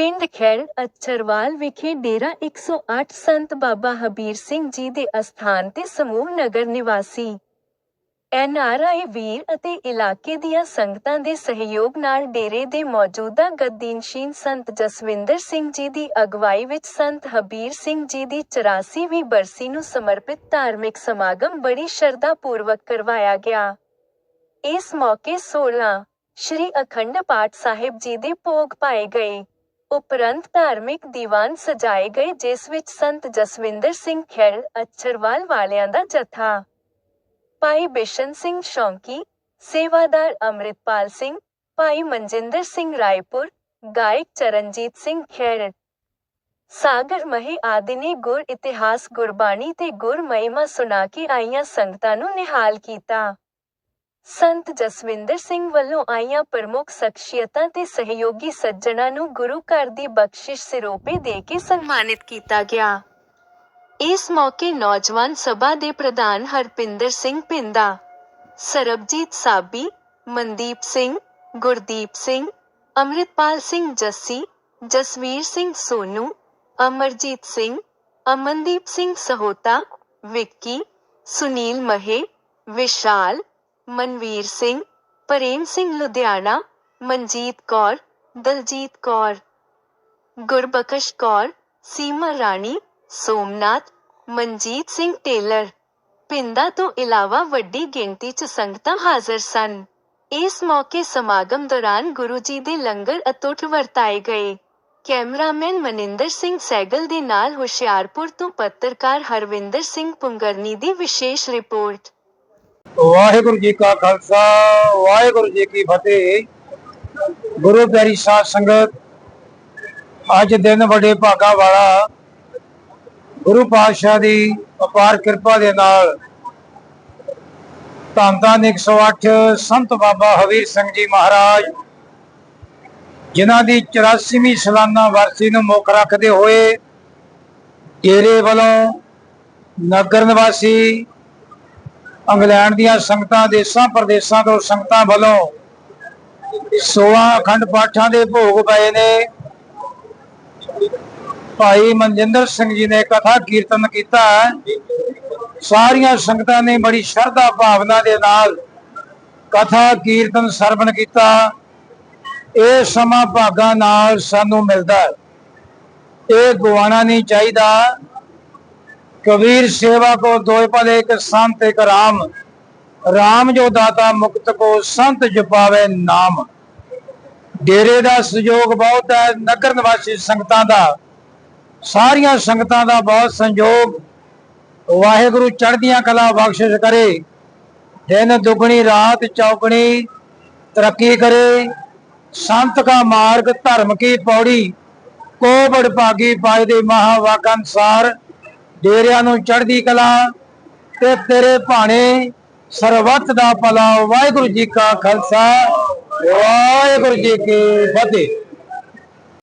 ਪਿੰਡ ਖੈੜ ਅਚਰਵਾਲ ਵਿਖੇ ਡੇਰਾ 108 ਸੰਤ ਬਾਬਾ ਹਬੀਰ ਸਿੰਘ ਜੀ ਦੇ ਅਸਥਾਨ ਤੇ ਸਮੂਹ ਨਗਰ ਨਿਵਾਸੀ ਐਨਆਰਆਈ ਵੀਰ ਅਤੇ ਇਲਾਕੇ ਦੀਆਂ ਸੰਗਤਾਂ ਦੇ ਸਹਿਯੋਗ ਨਾਲ ਡੇਰੇ ਦੇ ਮੌਜੂਦਾ ਗੱਦੀਨਸ਼ੀਨ ਸੰਤ ਜਸਵਿੰਦਰ ਸਿੰਘ ਜੀ ਦੀ ਅਗਵਾਈ ਵਿੱਚ ਸੰਤ ਹਬੀਰ ਸਿੰਘ ਜੀ ਦੀ 84ਵੀਂ ਬਰਸੀ ਨੂੰ ਸਮਰਪਿਤ ਧਾਰਮਿਕ ਸਮਾਗਮ ਬੜੀ ਸ਼ਰਧਾ ਪੂਰਵਕ ਕਰਵਾਇਆ ਗਿਆ। ਇਸ ਮੌਕੇ 16 ਸ਼੍ਰੀ ਅਖੰਡ ਪਾਠ ਸਾਹਿਬ ਜੀ ਦੇ ਭੋਗ ਪਾਏ ਗਏ। ਉਪਰੰਤ ਧਾਰਮਿਕ ਦੀਵਾਨ ਸਜਾਏ ਗਏ, ਜਿਸ ਵਿੱਚ ਸੰਤ ਜਸਵਿੰਦਰ ਸਿੰਘ ਖੇੜ ਅਚਰਵਾਲ ਵਾਲਿਆਂ ਦਾ ਜਥਾ। ਭਾਈ ਬਿਸ਼ਨ ਸਿੰਘ ਸ਼ੌਂਕੀ, ਸੇਵਾਦਾਰ ਅੰਮ੍ਰਿਤਪਾਲ ਸਿੰਘ, ਭਾਈ ਮਨਜਿੰਦਰ ਸਿੰਘ ਰਾਏਪੁਰ, ਗਾਇਕ ਚਰਨਜੀਤ ਸਿੰਘ ਖੇੜ ਸਾਗਰ ਮਹੀ ਆਦਿ ਨੇ ਗੁਰ ਇਤਿਹਾਸ, ਗੁਰਬਾਣੀ ਤੇ ਗੁਰ ਮਹਿਮਾ ਸੁਣਾ ਕੇ ਆਈਆਂ ਸੰਗਤਾਂ ਨੂੰ ਨਿਹਾਲ ਕੀਤਾ। ਸੰਤ ਜਸਵਿੰਦਰ ਸਿੰਘ ਵੱਲੋਂ ਆਈਆਂ ਪ੍ਰਮੁੱਖ ਸ਼ਖਸੀਅਤਾਂ ਤੇ ਸਹਿਯੋਗੀ ਸੱਜਣਾਂ ਨੂੰ ਗੁਰੂ ਘਰ ਦੀ ਬਖਸ਼ਿਸ਼ ਸਿਰੋਪੇ ਦੇ ਕੇ ਸਨਮਾਨਿਤ ਕੀਤਾ ਗਿਆ। ਇਸ ਮੌਕੇ ਨੌਜਵਾਨ ਸਭਾ ਦੇ ਪ੍ਰਧਾਨ ਹਰਪਿੰਦਰ ਸਿੰਘ ਪਿੰਦਾ, ਸਰਬਜੀਤ ਸਾਬੀ, ਮਨਦੀਪ ਸਿੰਘ, ਗੁਰਦੀਪ ਸਿੰਘ, ਅੰਮ੍ਰਿਤਪਾਲ ਸਿੰਘ ਜੱਸੀ, ਜਸਵੀਰ ਸਿੰਘ ਸੋਨੂ, ਅਮਰਜੀਤ ਸਿੰਘ, ਅਮਨਦੀਪ ਸਿੰਘ ਸਹੋਤਾ, ਵਿੱਕੀ, ਸੁਨੀਲ ਮਹੇ, ਵਿਸ਼ਾਲ ਮਨਵੀਰ ਸਿੰਘ, ਪ੍ਰੇਮ ਸਿੰਘ ਲੁਧਿਆਣਾ, ਮਨਜੀਤ ਕੌਰ, ਦਲਜੀਤ ਕੌਰ, ਗੁਰਬਖਸ਼ ਕੌਰ, ਸੀਮਾ ਰਾਣੀ, ਸੋਮਨਾਥ, ਮਨਜੀਤ ਸਿੰਘ ਟੇਲਰ। ਪਿੰਡਾ ਤੋਂ ਇਲਾਵਾ ਵੱਡੀ ਗਿਣਤੀ 'ਚ ਸੰਗਤਾਂ ਹਾਜ਼ਰ ਸਨ। ਇਸ ਮੌਕੇ ਸਮਾਗਮ ਦੌਰਾਨ ਗੁਰੂ ਜੀ ਦੇ ਲੰਗਰ ਅਤੁੱਟ ਵਰਤਾਏ ਗਏ। ਕੈਮਰਾਮੈਨ ਮਨਿੰਦਰ ਸਿੰਘ ਸੈਗਲ ਦੇ ਨਾਲ ਹੁਸ਼ਿਆਰਪੁਰ ਤੋਂ ਪੱਤਰਕਾਰ ਹਰਵਿੰਦਰ ਸਿੰਘ ਪੁੰਗਰਨੀ ਦੀ ਵਿਸ਼ੇਸ਼ ਰਿਪੋਰਟ। ਵਾਹਿਗੁਰੂ ਜੀ ਕਾ ਖਾਲਸਾ, ਵਾਹਿਗੁਰੂ ਜੀ ਕੀ ਫਤਿਹ। ਗੁਰੂ ਪਿਆਰੀ ਸਾਧ ਸੰਗਤ, ਅੱਜ ਦਿਨ ਵੱਡੇ ਭਾਗਾ ਵਾਲਾ ਗੁਰੂ ਪਾਤਸ਼ਾਹ ਦੀ ਅਪਾਰ ਕਿਰਪਾ ਦੇ ਨਾਲ ਧੰਨ ਧੰਨ 108 ਸੰਤ ਬਾਬਾ ਹਵੀਰ ਸਿੰਘ ਜੀ ਮਹਾਰਾਜ, ਜਿਨ੍ਹਾਂ ਦੀ 84ਵੀਂ ਸਾਲਾਨਾ ਵਰਸੀ ਨੂੰ ਮੁੱਖ ਰੱਖਦੇ ਹੋਏ ਡੇਰੇ ਵੱਲੋਂ ਨਗਰ ਨਿਵਾਸੀ ਇੰਗਲੈਂਡ ਦੀਆਂ ਸੰਗਤਾਂ ਦੇਸ਼ਾਂ ਪ੍ਰਦੇਸ਼ਾਂ ਤੋਂ ਸੰਗਤਾਂ ਵੱਲੋਂ 16 ਅਖੰਡ ਪਾਠਾਂ ਦੇ ਭੋਗ ਪਏ ਨੇ। ਭਾਈ ਮਨਜਿੰਦਰ ਸਿੰਘ ਜੀ ਨੇ ਕਥਾ ਕੀਰਤਨ ਕੀਤਾ ਸਾਰੀਆਂ ਸੰਗਤਾਂ ਨੇ ਬੜੀ ਸ਼ਰਧਾ ਭਾਵਨਾ ਦੇ ਨਾਲ ਕਥਾ ਕੀਰਤਨ ਸਰਵਣ ਕੀਤਾ। ਇਹ ਸਮਾਂ ਭਾਗਾ ਨਾਲ ਸਾਨੂੰ ਮਿਲਦਾ ਇਹ ਗਵਾਣਾ ਨਹੀਂ ਚਾਹੀਦਾ। कबीर सेवा को दो पल एक संत एक राम ਰਾਮ ਜੋ ਦਾਤਾ ਮੁਕਤ ਕੋ ਸੰਤ ਜਪਾਵੇ ਨਾਮ ਡੇਰੇ ਦਾ ਸਹਿਯੋਗ ਬਹੁਤ ਹੈ ਨਗਰ ਨਿਵਾਸੀ ਸੰਗਤਾਂ ਦਾ ਸਾਰੀਆਂ ਸੰਗਤਾਂ ਦਾ ਬਹੁਤ ਸੰਯੋਗ ਵਾਹਿਗੁਰੂ ਚੜ੍ਹਦੀਆਂ ਕਲਾ ਬਖਸ਼ਿਸ਼ ਕਰੇ ਦਿਨ ਦੁਗਣੀ ਰਾਤ ਚੌਗਣੀ ਤਰੱਕੀ ਕਰੇ ਸੰਤ ਕਾ ਮਾਰਗ ਧਰਮ ਕੀ ਪੌੜੀ ਕੋ ਬੜ ਭਾਗੀ ਪਾਏ ਦੇ ਮਹਾਵਾਕ ਅਨਸਾਰ ਡੇਰਿਆਂ ਨੂੰ ਚੜ੍ਹਦੀ ਕਲਾ ਤੇ ਤੇਰੇ ਭਾਣੇ ਸਰਬੱਤ ਦਾ ਭਲਾ। ਵਾਹਿਗੁਰੂ ਜੀ ਕਾ ਖਾਲਸਾ, ਵਾਹਿਗੁਰੂ ਜੀ ਕੀ ਫਤਿਹ।